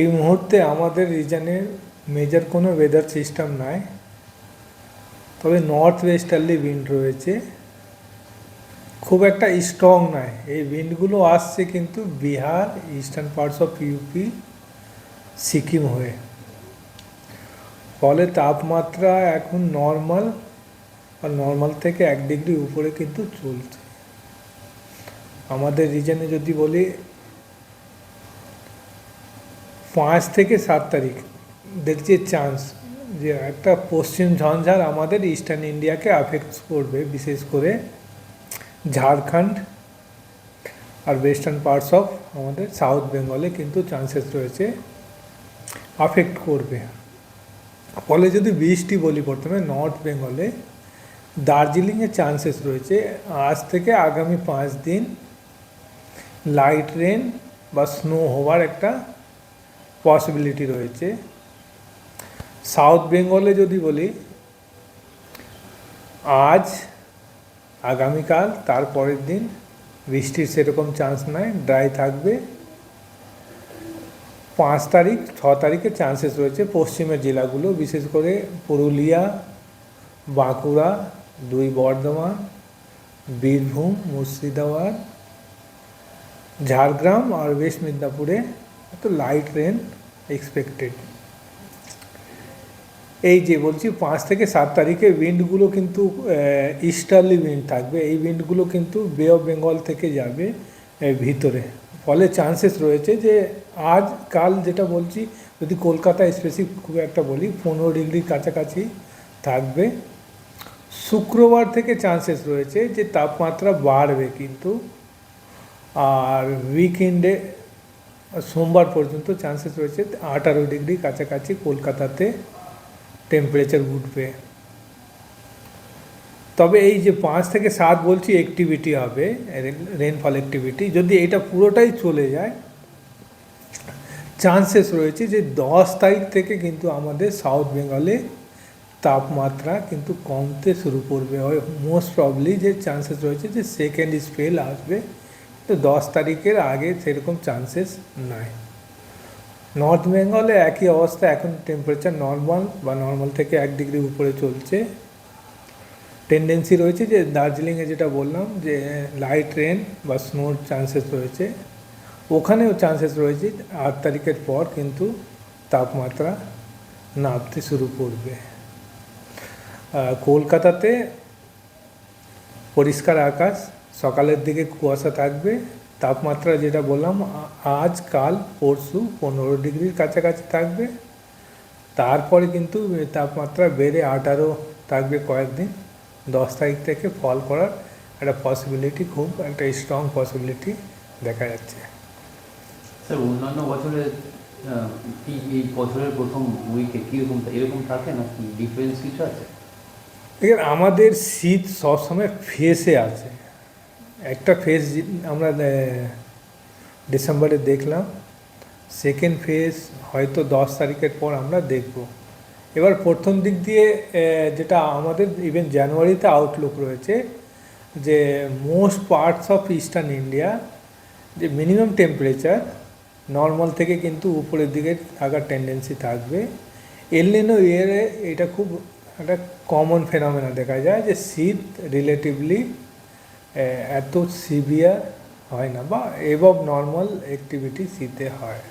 এই মুহূর্তে আমাদের রিজনে মেজর কোনো ওয়েদার সিস্টেম নাই, তবে নর্থ ওয়েস্টার্লি উইন্ড রয়েছে। খুব একটা স্ট্রং নয় এই উইন্ডগুলো আসছে কিন্তু Bihar eastern parts of UP Sikkim হয়ে। ফলে তাপমাত্রা এখন নর্মাল আর নর্মাল থেকে এক ডিগ্রি উপরে কিন্তু চলছে। আমাদের রিজনে যদি বলি পাঁচ থেকে সাত তারিখ। দেখছি চান্স যে একটা পশ্চিম ঝঞ্ঝার আমাদের ইস্টার্ন ইন্ডিয়াকে আফেক্ট করবে, বিশেষ করে ঝাড়খণ্ড আর ওয়েস্টার্ন পার্টস অফ আমাদের সাউথ বেঙ্গলে কিন্তু চান্সেস রয়েছে আফেক্ট করবে। ফলে যদি বৃষ্টি বলি প্রথমে নর্থ বেঙ্গলে দার্জিলিংয়ের চান্সেস রয়েছে আজ থেকে আগামী পাঁচ দিন লাইট রেন বা স্নো হওয়ার একটা পসিবিলিটি রয়েছে। সাউথ বেঙ্গলে যদি বলি, আজ, আগামীকাল, তারপরের দিন বৃষ্টির সেরকম চান্স নাই ড্রাই থাকবে। পাঁচ তারিখ, ছ তারিখে চান্সেস রয়েছে পশ্চিমের জেলাগুলো, বিশেষ করে পুরুলিয়া, বাঁকুড়া, দুই বর্ধমান, বীরভূম, মুর্শিদাবাদ, ঝাড়গ্রাম আর ওয়েস্ট মেদিনীপুরে একটু লাইট রেন এক্সপেক্টেড এই যে বলছি, পাঁচ থেকে সাত তারিখে উইন্ডগুলো কিন্তু ইস্টার্লি উইন্ড থাকবে। এই উইন্ডগুলো কিন্তু বে অফ বেঙ্গল থেকে যাবে ভিতরে। ফলে চান্সেস রয়েছে যে, আজ, কাল যেটা বলছি, যদি কলকাতা স্পেসিফিক খুব একটা বলি, পনেরো ডিগ্রির কাছাকাছি থাকবে। শুক্রবার থেকে চান্সেস রয়েছে যে, তাপমাত্রা বাড়বে কিন্তু। আর উইকেন্ডে সোমবার পর্যন্ত চান্সেস রয়েছে আঠারো ডিগ্রি কাছাকাছি কলকাতাতে টেম্পারেচার উঠবে। তবে এই যে পাঁচ থেকে সাত বলছি অ্যাক্টিভিটি হবে রেনফল অ্যাক্টিভিটি যদি এটা পুরোটাই চলে যায় চান্সেস রয়েছে যে দশ তারিখ থেকে কিন্তু আমাদের সাউথ বেঙ্গলে তাপমাত্রা কিন্তু কমতে শুরু করবে। মোস্ট প্রবলি যে চান্সেস রয়েছে যে সেকেন্ড স্পেল আসবে তো দশ তারিখের আগে সেরকম চান্সেস নাই। নর্থ বেঙ্গলে একই অবস্থা, এখন টেম্পারেচার নর্মাল বা নর্মাল থেকে এক ডিগ্রি উপরে চলছে। টেন্ডেন্সি রয়েছে যে দার্জিলিংয়ে যেটা বললাম যে লাইট রেন বা স্নোর চান্সেস রয়েছে। ওখানেও চান্সেস রয়েছে, আট তারিখের পর কিন্তু তাপমাত্রা নামতে শুরু করবে। কলকাতাতে পরিষ্কার আকাশ সকালের দিকে কুয়াশা থাকবে তাপমাত্রা যেটা বললাম আজ কাল পরশু পনেরো ডিগ্রির কাছাকাছি থাকবে। তারপরে কিন্তু তাপমাত্রা বেড়ে আঠারো থাকবে কয়েকদিন। দশ তারিখ থেকে ফল করার একটা পসিবিলিটি খুব একটা স্ট্রং পসিবিলিটি দেখা যাচ্ছে। স্যার অন্যান্য বছরে এই বছরের প্রথম উইকে কীরকম এরকম থাকে না কি ডিফারেন্স কিছু আছে? দেখেন আমাদের শীত সবসময় ফেসে আছে। একটা ফেজ আমরা ডিসেম্বরে দেখলাম। সেকেন্ড ফেজ হয়তো দশ তারিখের পর আমরা দেখব। এবার প্রথম দিক দিয়ে যেটা আমাদের ইভেন জানুয়ারিতে আউটলুক রয়েছে, যে most parts of eastern India যে মিনিমাম টেম্পারেচার নর্মাল থেকে কিন্তু উপরের দিকে থাকার টেন্ডেন্সি থাকবে। এলিনো ইয়ারে এটা খুব একটা কমন ফেনোমেনা দেখা যায়, যে শীত রিলেটিভলি এত সিভিয়ার হয় না বা এবভ নর্মাল অ্যাক্টিভিটি শীতে হয়।